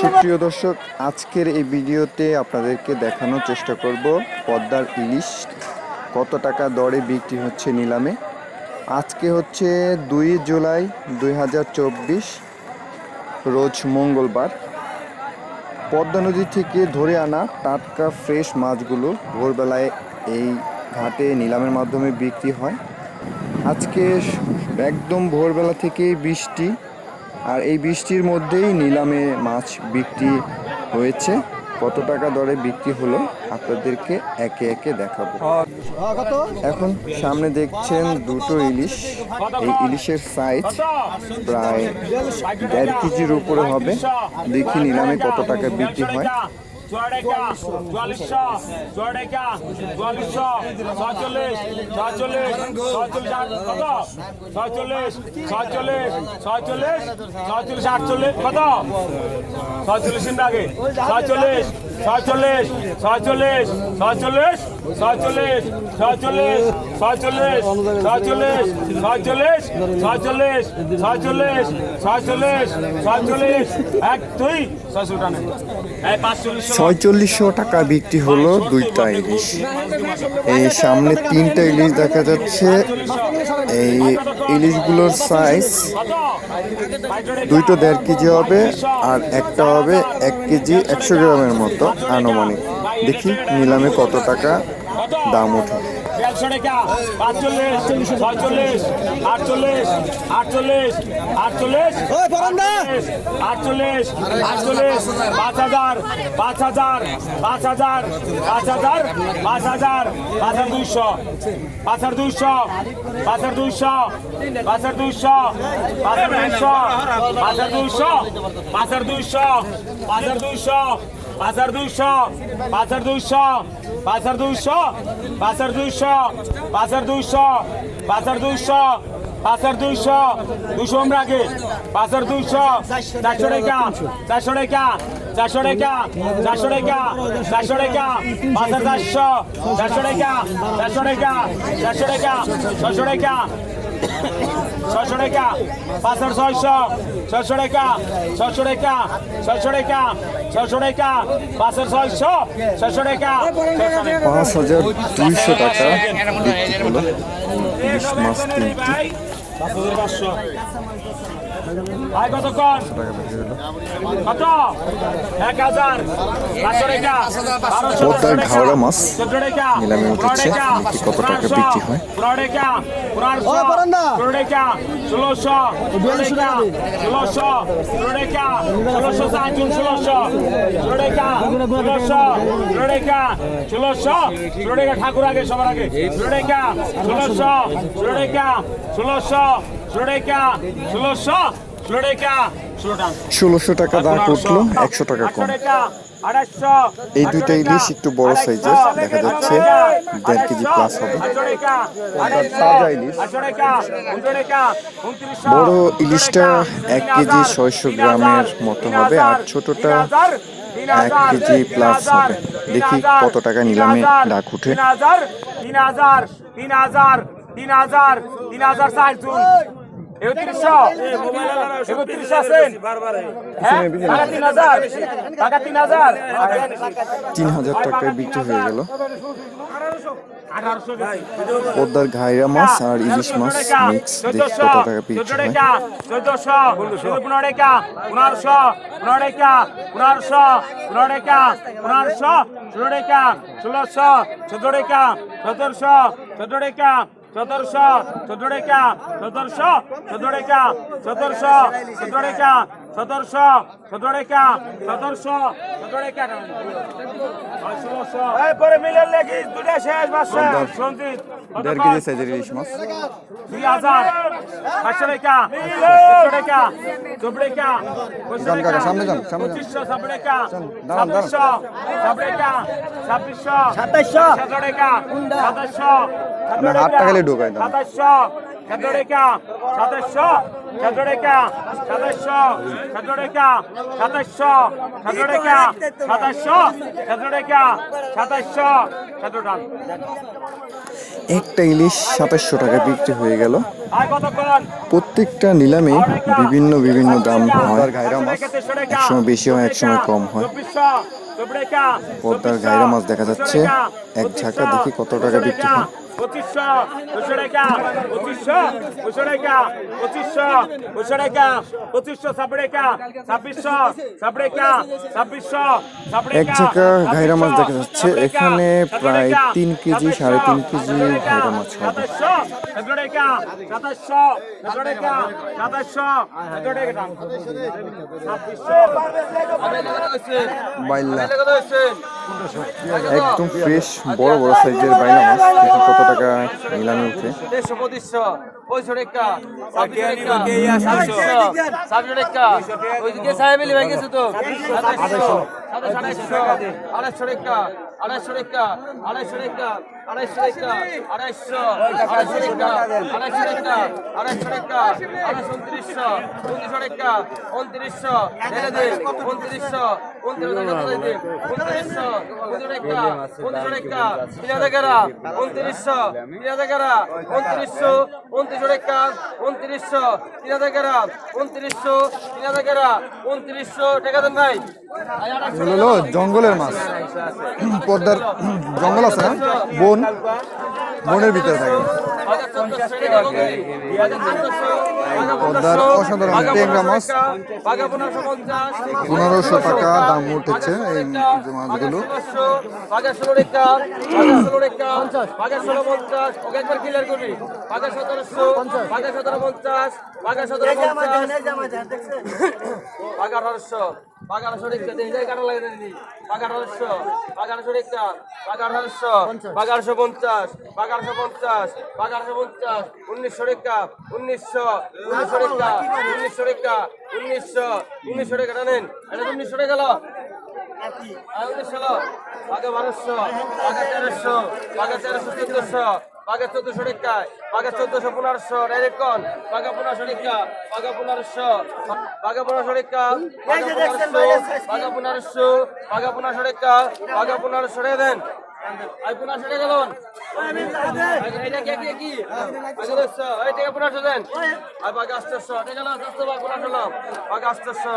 সুপ্রিয় দর্শক, আজকের এই ভিডিওতে আপনাদেরকে দেখানোর চেষ্টা করব পদ্মার ইলিশ, কত টাকা দরে বিক্রি হচ্ছে নিলামে। আজকে হচ্ছে দুই জুলাই দুই হাজার চব্বিশ, রোজ মঙ্গলবার। পদ্মা নদী থেকে ধরে আনা টাটকা ফ্রেশ মাছগুলো ভোরবেলায় এই ঘাটে নিলামের মাধ্যমে বিক্রি হয়। আজকে একদম ভোরবেলা থেকেই বৃষ্টি আর এই বৃষ্টির মধ্যেই নিলামে মাছ বিক্রি হয়েছে। কত টাকা দরে বিক্রি হলো আপনাদেরকে একে একে দেখাবো। এখন সামনে দেখছেন দুটো ইলিশ। এই ইলিশের সাইজ প্রায় দেড় কেজির উপরে হবে। দেখি নিলামে কত টাকা বিক্রি হয়। চুয়াডেকা চুয়াল্লিশশো চুয়াডেকা চুয়াল্লিশশো ছচল্লিশ ছচল্লিশ আট কত ছচল্লিশ ছচল্লিশ ছচল্লিশ ছচল্লিশ আটচল্লিশ কত ছচল্লিশ আগে ছচল্লিশ ছচল্লিশ ছচল্লিশ ছচল্লিশ ছচল্লিশ ছচল্লিশ ছচল্লিশ ছচল্লিশ ছচল্লিশ ছচল্লিশ ছচল্লিশ ছচল্লিশ ছচল্লিশ এক দুই ছশো টানে পাঁচচল্লিশ ছয়চল্লিশশো টাকা বিক্রি হলো দুইটা ইলিশ। এই সামনে তিনটা ইলিশ দেখা যাচ্ছে। এই ইলিশগুলোর সাইজ দুইটো দেড় কেজি হবে আর একটা হবে এক কেজি একশো গ্রামের মতো আনুমানিক। দেখি নিলামে কত টাকা দাম ওঠে। একশো টাকা পাঁচচল্লিশ ছয়চল্লিশ আটচল্লিশ আটচল্লিশ আটচল্লিশ আটচল্লিশ আটচল্লিশ পাঁচ হাজার পাঁচ হাজার পাঁচ হাজার পাঁচ হাজার পাঁচ হাজার পাঁচ হাজার দুইশো পাঁচ হাজার দুইশো পাঁচ হাজার দুইশো পাঁচ হাজার দুইশো পাঁচ হাজার দুইশো পাঁচ হাজার দুইশো পাঁচ হাজার দুইশো পাঁচ হাজার দুইশো পাঁচ হাজার দুইশো পাঁচ হাজার দুইশো পাঁচ হাজার দুইশো পাঁচ হাজার দুইশো পাঁচ হাজার দুইশো পাঁচ হাজার দুইশো, দুশো আমরা আগে। পাঁচ হাজার দুইশো, চারশো টাকা চারশো টাকা চারশো টাকা চারশো টাকা চারশো টাকা পাঁচ হাজার চারশো চারশো টাকা চারশো টাকা চারশো টাকা ছশো টাকা। ছয়শো টাকা পাঁচশো ছয়শো ছয়শো টাকা ছয়শো টাকা ছয়শো টাকা ছয়শো টাকা পাঁচশো ছয়শো ছয়শো টাকা পাঁচ হাজার দুইশো টাকা ইলিশ মাছ ভাই বিক্রি হলো কত? এক হাজার পাঁচশো টাকা। বারোশো ঘাওড়া মাছ চোদ্দ টাকা। নিলামে উঠেছে। দেখি কত টাকা বিক্রি হয়। পনেরো টাকা। পনেরোশো। ষোলো টাকা। ষোলোশো। ষোলো ষোলোশো। ষোলো টাকা। ষোলোশো ষোলো টাকা। ষোলোশো। ষোলো টাকা। ষোলোশো। ষোলো টাকা ঠাকুর আগে সবার আগে। ষোলো টাকা। ষোলোশো। ষোলো টাকা। ষোলোশো। ষোলো টাকা ষোলোশো ষোলো টাকা দাম উঠল একশো টাকা কম এই দুইটা ইলিশ একটু বড় সাইজের দেখা যাচ্ছে দেড় কেজি প্লাস হবে তাজা ইলিশ বড় ইলিশটা এক কেজি ছয়শো গ্রামের মতো হবে আর ছোটটা এক কেজি প্লাস হবে দেখি কত টাকা নিলামে ডাক উঠে তিন হাজার তিন হাজার তিন হাজার তিন হাজার তিন হাজার ষাট হ্যাঁ? তিন হাজার। টাকায় বিক্রি হয়ে গেল। পদ্মার ঘাইরা মাছ আর ইলিশ মাছ মিক্স দেখি কত টাকা হয়? চোদ্দশো পনেরো টাকা পনেরোশো পনেরো টাকা পনেরোশো পনেরো টাকা পনেরোশো ষোলো টাকা ষোলোশো চোদ্দ টাকা সতেরোশো চোদ্দ টাকা চোদ্দশো চোদ্দোড়েকা চোদ্দশো চোদ্দোড়েকা চোদ্দশো চোদ্দোড়েকা সতেরোশো চোদ্দ টাকা সতেরোশো চোদ্দ টাকা টাকা ষোলোশো পরে মিলের লেগে দুটা শেষ বাসা সঞ্জিত দেড় কেজি সাইজের ইলিশ মাছ। দুই হাজার। পাঁচশো টাকা একশো টাকা চব্বিশ টাকা যান কাকা, সামনে যান, সামনে যান। পঁচিশশো ছাব্বিশ টাকা। ছাব্বিশশো ছাব্বিশ টাকা ছাব্বিশশো সাতাইশশো। সতেরো টাকা সাতাশশো না, হাতটা খালি ঢোকায় দাও। সাতাশশো সতেরো টাকা সাতাশশো একটা ইলিশ সাতাশশো টাকা বিক্রি হয়ে গেল। প্রত্যেকটা নিলামে বিভিন্ন বিভিন্ন দাম হয়। একসময় বেশি হয় একসময় কম হয়। পদ্মার ঘাইরা মাছ দেখা যাচ্ছে। এক ঝাঁকা দেখি কত টাকা বিক্রি হয়। পঁচিশশো দুশো টাকা পঁচিশশো দুশো টাকা পঁচিশশো দুশো টাকা পঁচিশশো টাকা ছাব্বিশশো ছাব্বিশ টাকা ছাব্বিশশো ছাব্বিশ এক ঝাঁকা ঘাইরা মাছ দেখা যাচ্ছে। এখানে প্রায় তিন কেজি সাড়ে তিন কেজি ঘাইরা মাছ হবে। সাতাশশো সাতাশশো সাতাশশো বাইল্লা। একদম ফ্রেশ বড় বড় সাইজের বাইনা মাছ। কত টাকা নিলামে উঠে। পঁয়ষট্টি টাকা ছাব্বিশশো টাকা ওইদিকে সাহেব এলি ভাই গেছে তো। সাতাশশো সাতাশ আড়াইশো আড়াইশো টাকা আড়াইশো টাকা আড়াইশো টাকা আড়াইশো টাকা আড়াইশো আড়াইশো টাকা আড়াইশো টাকা আড়াইশো টাকা আড়াইশো উনত্রিশশো উনত্রিশশো টাকা উনত্রিশশো ঢেলে দিন উনত্রিশশো উনত্রিশশো উনত্রিশ টাকা উনত্রিশশো টাকা উনত্রিশশো উনত্রিশশো তিন হাজার গেরা উনত্রিশশো তিন হাজার গেরা উনত্রিশশো টাকা দেন ভাই। হলো জঙ্গলের মাছ। পদ্মার জঙ্গল আছে না বন। বনের ভিতরে থাকে। পদ্মার অসাধারণ ট্যাংরা মাছ। পনেরোশো টাকা দাম উঠেছে এই যে মাছগুলো। পঞ্চাশ বাঘা আঠারোশো তিন হাজার কাটা লাগে দিদি রেখা বাঘা আঠারোশো বাঘা আঠারোশো পঞ্চাশ। বাঘা পঞ্চাশ পঞ্চাশ উনিশশো রেখা উনিশশো উনিশশো রেখা উনিশশো রেখা উনিশশো উনিশশো রেখা টানেন এটা উনিশশো রেখা গেল বাঘা বারোশো বাঘা তেরোশো বাঘা তেরোশো চোদ্দশো বাঘা চোদ্দশো রেখা বাঘা চোদ্দশো পনেরোশো কন বাঘা পনেরোশো রেখা বাঘা পনেরোশো বাঘা পনেরোশো রেখা বাঘা পনেরোশো বাঘা পনেরোশো রেখা বাঘা পনেরোশো রে দেন আই পনেরোশো রে গেলন এটা কি কি এই টাকা পনেরোশো দেন আর বাঘা আষ্টশো দশশো পনেরোশো আষ্টশো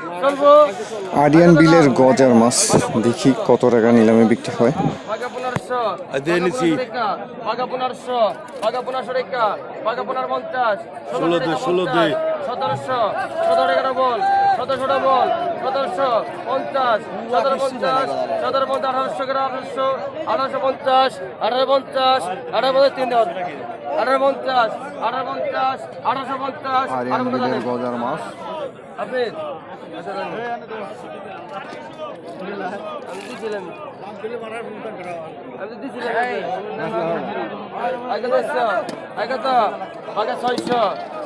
চলবো। আরিয়ান বিলের গজার মাছ। দেখি কত টাকা নিলামে বিক্রি হয়। সতেরোশো সতেরো এগারো বল সতেরোশো বল সতেরোশো পঞ্চাশ। সতেরো পঞ্চাশ। সতেরো পঞ্চাশ আঠারোশো আঠারোশো। আঠারোশো পঞ্চাশ আঠারো পঞ্চাশ আঠারো পঞ্চাশ তিন দেওয়া। আঠারো পঞ্চাশ আঠারো পঞ্চাশ আঠারোশো আঠারো পঞ্চাশ আচ্ছা জানি। আমি দিছিলাম আমি দিছিলাম আগে দশশো আগে তো বাঘা ছয়শো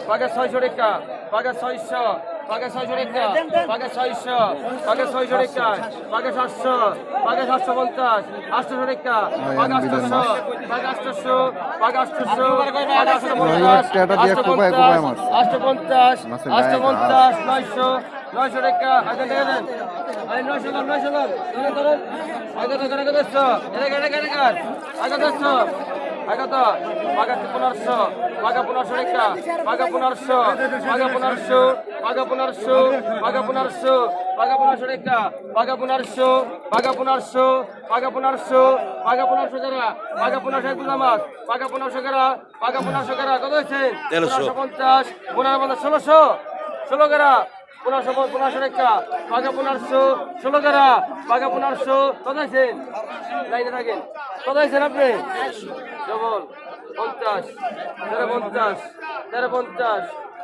বাঘা ছয়শো রেখা বাঘা ছয়শো বাঘা ছয়শো রেখা বাঘা ছয়শো বাঘা ছয়শো রেখা বাঘা সাতশো বাঘা সাতশো পঞ্চাশ আটশো রেখা বাঘা আটশো বাঘা আটশো বাঘা আটশো আটশো পঞ্চাশ। আটশো পঞ্চাশ নয়শো নয়শো টাকা। আগে দেখে দেন আরে নয়শো লাভ নয়শো লাভ ধরেন ধরেন আগে তো আগে কেটে কেটে কার আগে দশশো তো বাঘা পনেরোশো বাঘা পনেরোশো টাকা বাঘা পনেরোশো বাঘা পনেরোশো বাঘা পনেরোশো বাঘা পনেরোশো বাঘা পনেরোশো টাকা বাঘা পনেরোশো বাঘা পনেরোশো বাঘা পনেরোশো বাঘা পনেরোশো যারা বাঘা পনেরোশো এক মাছ বাঘা পনেরোশো কারা বাঘা পনেরোশো কারা কত হয়েছে তেরোশো পঞ্চাশ পনেরো পঞ্চাশ ষোলোশো ষোলো কারা পনেরোশো পনেরোশো টাকা বাঘা পনেরোশো ষোলো কারা বাঘা পনেরোশো কত আছেন লাইনে থাকেন কত স্যার আপনি? ডবল পঞ্চাশ তেরো পঞ্চাশ তেরো পঞ্চাশ।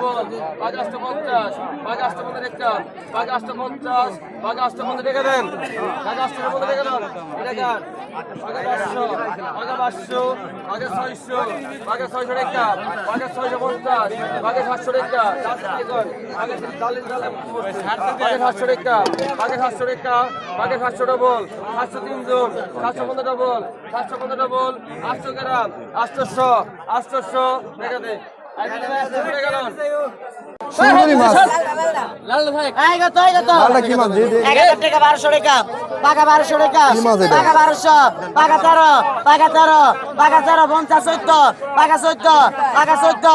পঞ্চাশ পঞ্চাশ টাকা বাঘে আটশো পঞ্চাশ বাঘে আটশো পঞ্চাশ টাকা দেন। বাঘে আটশো পঞ্চাশ টাকা দেন। টাকা বাঘে পাঁচশো ছয়শো বাঘে ছয়শো ছয়শো পঞ্চাশ বাঘে সাতশো টাকা বাঘে সাতশো টাকা বাঘে সাতশো টাকা বাঘে সাতশো ডবল, সাতশো তিনজন সাতশো পনেরো ডবল, সাতশো পনেরো ডবল, আটশো গ্রাম আটশোশো আটশোশো দেখা দে সুন্দরী মাছ বারোশো টাকা, পাকা বারোশো টাকা? পাকা বারোশো, পাকা তেরো, পাকা তেরো, পাকা তেরো, পঞ্চাশ চোদ্দ, পাকা চোদ্দ, পাকা চোদ্দ,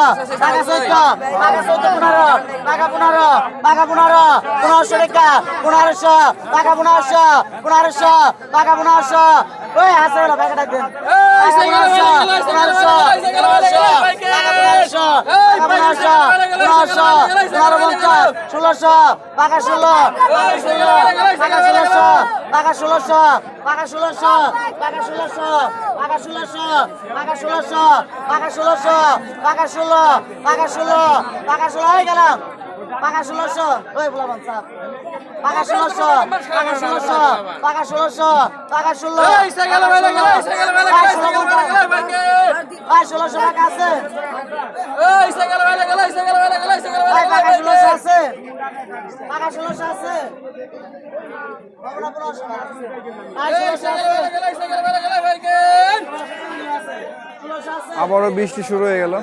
পাকা চোদ্দ, পাকা চোদ্দ পনেরো, পাকা পনেরো, পাকা পনেরো, পনেরোশো টাকা, পনেরোশো, পাকা পনেরোশো, পনেরোশো, পাকা পনেরোশো। ওই আছে পনেরোশো, পনেরো পঞ্চাশ, ষোলোশো, পাকা ষোলো, পাকা ষোলো, পাকা ষোলোশো, পাকা ষোলোশো, পাকা ষোলোশো, পাকা ষোলোশো, পাকা ষোলোশো, পাকা ষোলোশো, পাকা ষোলোশো, পাকা ষোলো, পাকা ষোলো, পাকা ষোলো হয়ে গেলাম। পাকা ষোলোশো ওই পাকা ষোলোশো পাকা ষোলোশো পাকা ষোলোশো পাকা ষোলো ভাই ষোলোশো টাকা আছে পাকা ষোলোশো পাকা ষোলোশো আছে আবারও বৃষ্টি শুরু হয়ে গেল